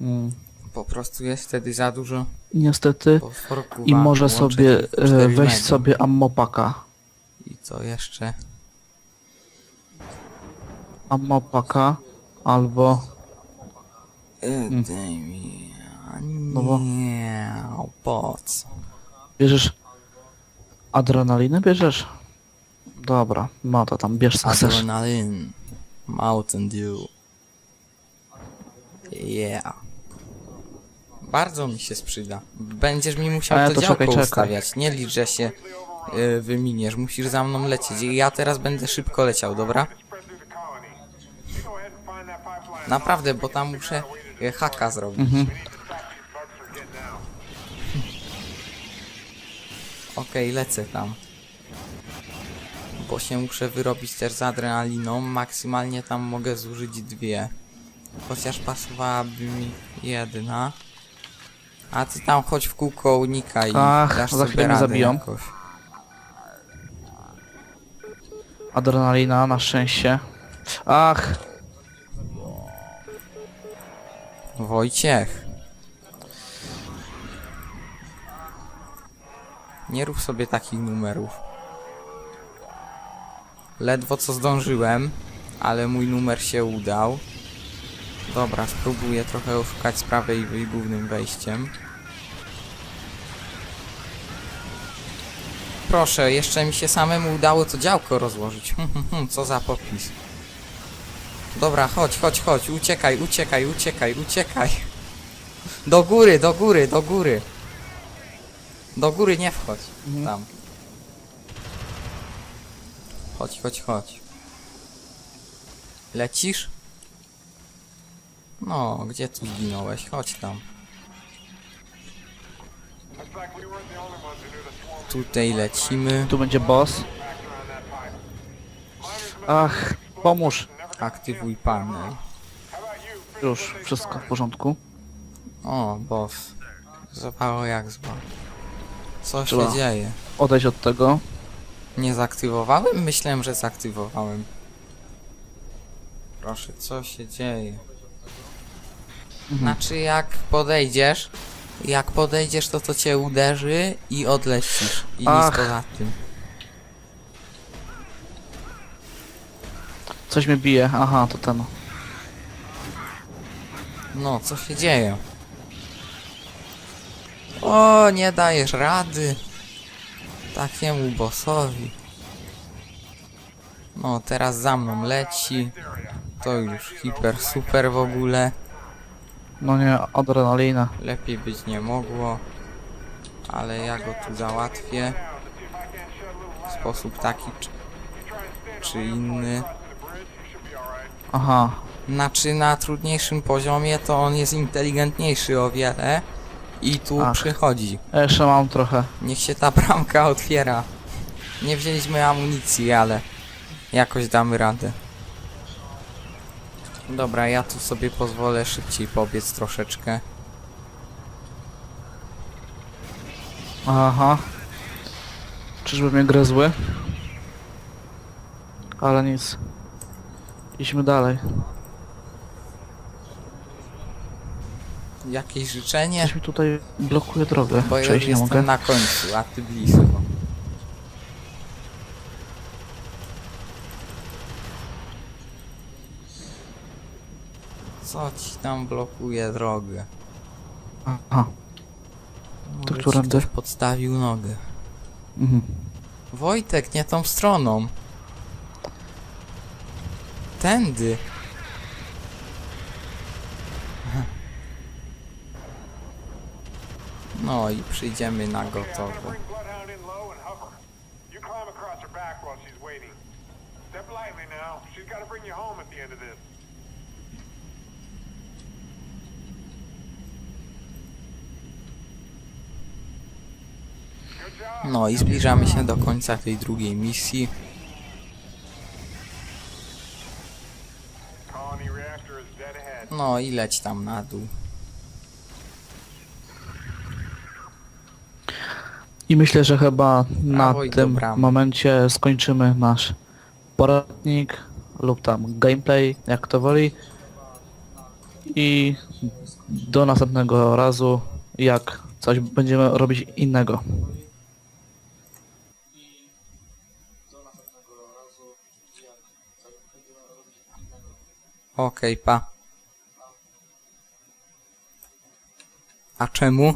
Mm. Po prostu jest wtedy za dużo Niestety. fosforku. I wam może sobie w e, 4 weź sobie ammopaka. I co jeszcze? Ammopaka albo Mm. Mi... a No bo- Nie, po co? bierzesz adrenalinę bierzesz? Dobra, no to tam bierz co chcesz. Adrenalin. Mountain Dew. Yeah. Bardzo mi się sprzyda. Będziesz mi musiał A ja to, to działko czekaj, czekaj. ustawiać. Nie licz, że się y, wyminiesz. Musisz za mną lecieć. I ja teraz będę szybko leciał, dobra? Naprawdę, bo tam muszę y, haka zrobić. Mhm. Okej, lecę tam. Bo się muszę wyrobić też z adrenaliną. Maksymalnie tam mogę zużyć dwie. Chociaż pasowałaby mi jedna. A ty tam chodź w kółko unikaj i Ach, dasz za sobie chwilę mnie radę zabiją. jakoś. Adrenalina na szczęście. Ach, Wojciech. Nie rób sobie takich numerów. Ledwo co zdążyłem, ale mój numer się udał. Dobra, spróbuję trochę oszukać z prawej i głównym wejściem. Proszę, jeszcze mi się samemu udało to działko rozłożyć. Co za popis. Dobra, chodź, chodź, chodź, uciekaj, uciekaj, uciekaj, uciekaj. Do góry, do góry, do góry. Do góry nie wchodź. Mhm. Tam. Chodź, chodź, chodź. Lecisz? No, gdzie tu zginąłeś? Chodź tam. Tutaj lecimy. tu będzie boss. Ach, pomóż. Aktywuj panel. Już, wszystko w porządku. O, boss. Zapało jak zła. Co Trzeba. się dzieje? Odejdź od tego. Nie zaktywowałem? Myślałem, że zaktywowałem. Proszę, co się dzieje? Mhm. Znaczy, jak podejdziesz, jak podejdziesz, to to cię uderzy i odlecisz. I nic Ach. poza tym. Coś mnie bije. Aha, to ten. No, co się dzieje? O, nie dajesz rady. Takiemu bossowi. No, teraz za mną leci. To już hiper super w ogóle. No nie, adrenalina. Lepiej być nie mogło. Ale ja go tu załatwię. W sposób taki czy, czy inny. Aha, Znaczy na trudniejszym poziomie to on jest inteligentniejszy o wiele. I tu Ach. przychodzi. ja jeszcze mam trochę. Niech się ta bramka otwiera. Nie wzięliśmy amunicji, ale jakoś damy radę. Dobra, ja tu sobie pozwolę szybciej pobiec troszeczkę. Aha. Czyżby mnie gryzły? Ale nic. Idźmy dalej. Jakieś życzenie? Coś mi tutaj blokuje drogę. Bo ja Przejść nie jestem mogę. na końcu, a ty blisko. Co ci tam blokuje drogę? Aha. Może ci którędy? ktoś podstawił nogę. Mhm. Wojtek, nie tą stroną. Tędy. No i przyjdziemy na waiting. Step lightly now. She's got to bring you home at the end of this. No i zbliżamy się do końca tej drugiej misji. No i leć tam na dół. I myślę, że chyba na Prawo i do tym bramy. momencie skończymy nasz poradnik lub tam gameplay, jak to woli. I do następnego razu, jak coś będziemy robić innego. Okej, pa. A czemu?